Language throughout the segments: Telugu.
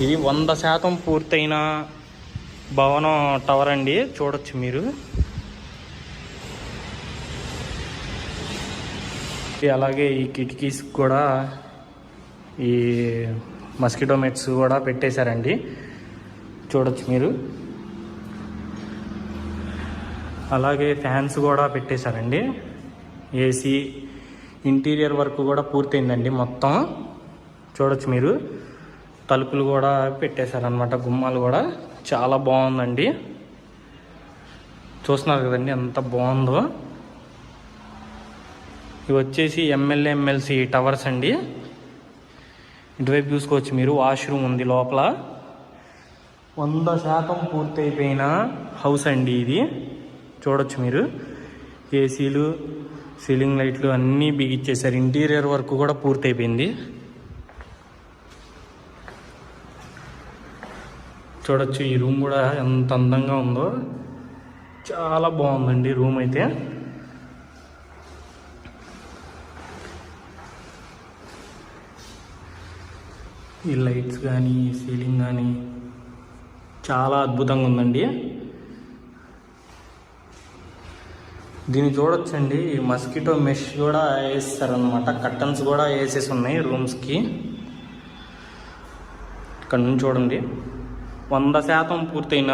ఇది వంద శాతం పూర్తయిన భవనం టవర్ అండి. చూడొచ్చు మీరు. అలాగే ఈ కిటికీస్ కూడా ఈ మస్కిటో మెట్స్ కూడా పెట్టేశారండి. చూడొచ్చు మీరు. అలాగే ఫ్యాన్స్ కూడా పెట్టేశారండి. ఏసీ ఇంటీరియర్ వర్క్ కూడా పూర్తయిందండి మొత్తం. చూడొచ్చు మీరు. తలుపులు కూడా పెట్టేశారనమాట గుమ్మాలు కూడా చాలా బాగుందండి. చూస్తున్నారు కదండి ఎంత బాగుందో. ఇవి వచ్చేసి ఎమ్మెల్యే ఎమ్మెల్సీ టవర్స్ అండి. ఇటువైపు చూసుకోవచ్చు మీరు వాష్రూమ్ ఉంది లోపల. వంద శాతం పూర్తయిపోయిన హౌస్ అండి ఇది. చూడొచ్చు మీరు. ఏసీలు సీలింగ్ లైట్లు అన్నీ బిగిచ్చేసారు ఇంటీరియర్ వర్క్ కూడా పూర్తయిపోయింది. చూడొచ్చు. ఈ రూమ్ కూడా ఎంత అందంగా ఉందో చాలా బాగుందండి రూమ్ అయితే. ఈ లైట్స్ కానీ సీలింగ్ కానీ చాలా అద్భుతంగా ఉందండి. దీన్ని చూడొచ్చండి. ఈ మస్కిటో మెష్ కూడా వేస్తారనమాట కర్టన్స్ కూడా వేసేసి ఉన్నాయి రూమ్స్కి. ఇక్కడ నుంచి చూడండి. వంద శాతం పూర్తయిన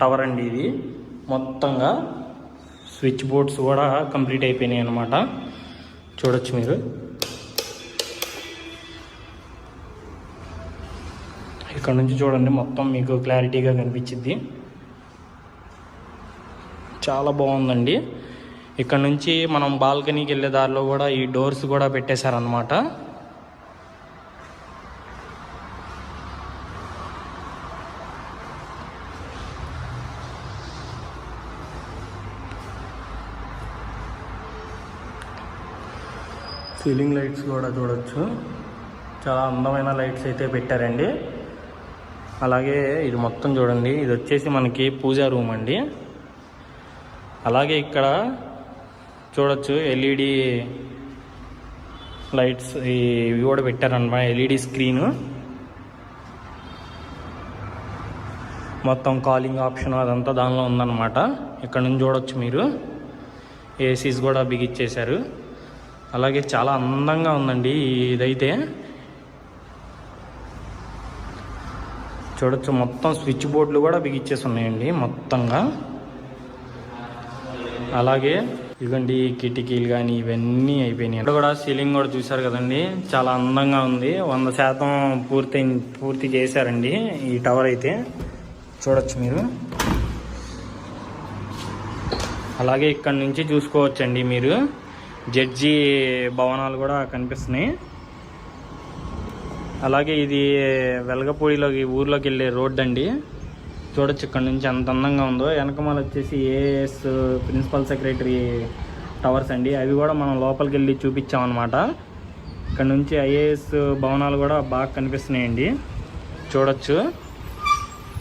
టవర్ అండి ఇది. మొత్తంగా స్విచ్ బోర్డ్స్ కూడా కంప్లీట్ అయిపోయినాయి అనమాట చూడొచ్చు మీరు. ఇక్కడ నుంచి చూడండి మొత్తం మీకు క్లారిటీగా కనిపించింది చాలా బాగుందండి. ఇక్కడ నుంచి మనం బాల్కనీకి వెళ్ళే దారిలో కూడా ఈ డోర్స్ కూడా పెట్టేశారనమాట సీలింగ్ లైట్స్ కూడా చూడొచ్చు. చాలా అందమైన లైట్స్ అయితే పెట్టారండి. అలాగే ఇది మొత్తం చూడండి. ఇది వచ్చేసి మనకి పూజా రూమ్ అండి. అలాగే ఇక్కడ చూడొచ్చు ఎల్ఈడి లైట్స్ ఇవి కూడా పెట్టారనమాట ఎల్ఈడి స్క్రీను. మొత్తం కాలింగ్ ఆప్షన్ అదంతా దానిలో ఉందన్నమాట. ఇక్కడ నుంచి చూడొచ్చు మీరు. ఏసీస్ కూడా బిగిచ్చేశారు. అలాగే చాలా అందంగా ఉందండి ఇదైతే. చూడొచ్చు మొత్తం స్విచ్ బోర్డులు కూడా బిగిచ్చేసి ఉన్నాయండి మొత్తంగా. అలాగే ఇదిగోండి కిటికీలు కానీ ఇవన్నీ అయిపోయినాయి. ఇక్కడ కూడా సీలింగ్ కూడా చూసారు కదండి చాలా అందంగా ఉంది. వంద శాతం పూర్తి పూర్తి చేశారండి ఈ టవర్ అయితే. చూడొచ్చు మీరు. అలాగే ఇక్కడ నుంచి చూసుకోవచ్చండి మీరు. జడ్జి భవనాలు కూడా కనిపిస్తున్నాయి. అలాగే ఇది వెలగపూడిలోకి ఊర్లోకి వెళ్ళే రోడ్ అండి. చూడొచ్చు ఇక్కడ నుంచి ఎంత అందంగా ఉందో. వెనకమాల వచ్చేసి ఏఎస్ ప్రిన్సిపల్ సెక్రటరీ టవర్స్ అండి. అవి కూడా మనం లోపలికి వెళ్ళి చూపించామన్నమాట ఇక్కడ నుంచి ఐఏఎస్ భవనాలు కూడా బాగా కనిపిస్తున్నాయండి. చూడొచ్చు.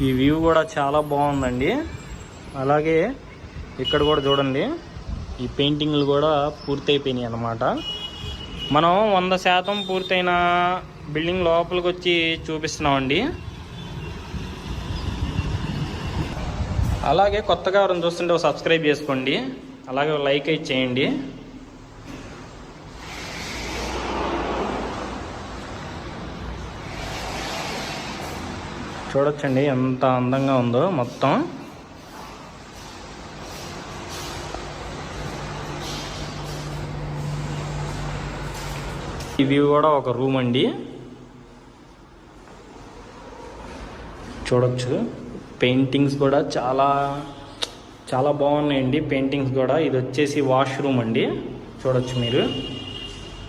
ఈ వ్యూ కూడా చాలా బాగుందండి. అలాగే ఇక్కడ కూడా చూడండి. ఈ పెయింటింగ్లు కూడా పూర్తయిపోయినాయి అన్నమాట. మనం వంద శాతం పూర్తయిన బిల్డింగ్ లోపలికి వచ్చి చూపిస్తున్నామండి. అలాగే కొత్తగా ఎవరైనా చూస్తుంటే ఒక సబ్స్క్రైబ్ చేసుకోండి. అలాగే లైక్ అయితే చేయండి. చూడొచ్చండి ఎంత అందంగా ఉందో మొత్తం. ఇది కూడా ఒక రూమ్ అండి. చూడొచ్చు. పెయింటింగ్స్ కూడా చాలా చాలా బాగున్నాయండి. పెయింటింగ్స్ కూడా. ఇది వచ్చేసి వాష్రూమ్ అండి. చూడొచ్చు మీరు.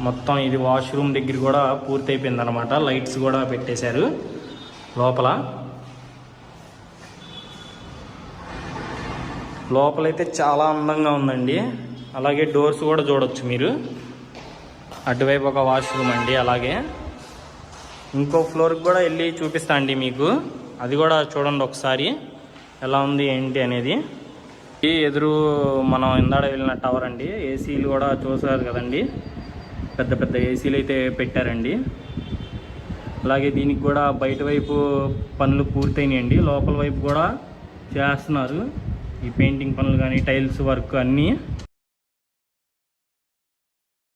మొత్తం ఇది వాష్రూమ్ దగ్గర కూడా పూర్తి అయిపోయింది అనమాట లైట్స్ కూడా పెట్టేశారు లోపల. లోపలైతే చాలా అందంగా ఉందండి. అలాగే డోర్స్ కూడా చూడొచ్చు మీరు. అటువైపు ఒక వాష్రూమ్ అండి అలాగే ఇంకో ఫ్లోర్కి కూడా వెళ్ళి చూపిస్తా అండి మీకు. అది కూడా చూడండి ఒకసారి ఎలా ఉంది ఏంటి అనేది. ఈ ఎదురు మనం ఇందాడ వెళ్ళిన టవర్ అండి ఏసీలు కూడా చూసారు కదండి. పెద్ద పెద్ద ఏసీలు అయితే పెట్టారండి. అలాగే దీనికి కూడా బయట వైపు పనులు పూర్తయినాయండి లోపల వైపు కూడా చేస్తున్నారు. ఈ పెయింటింగ్ పనులు కానీ టైల్స్ వర్క్ అన్నీ.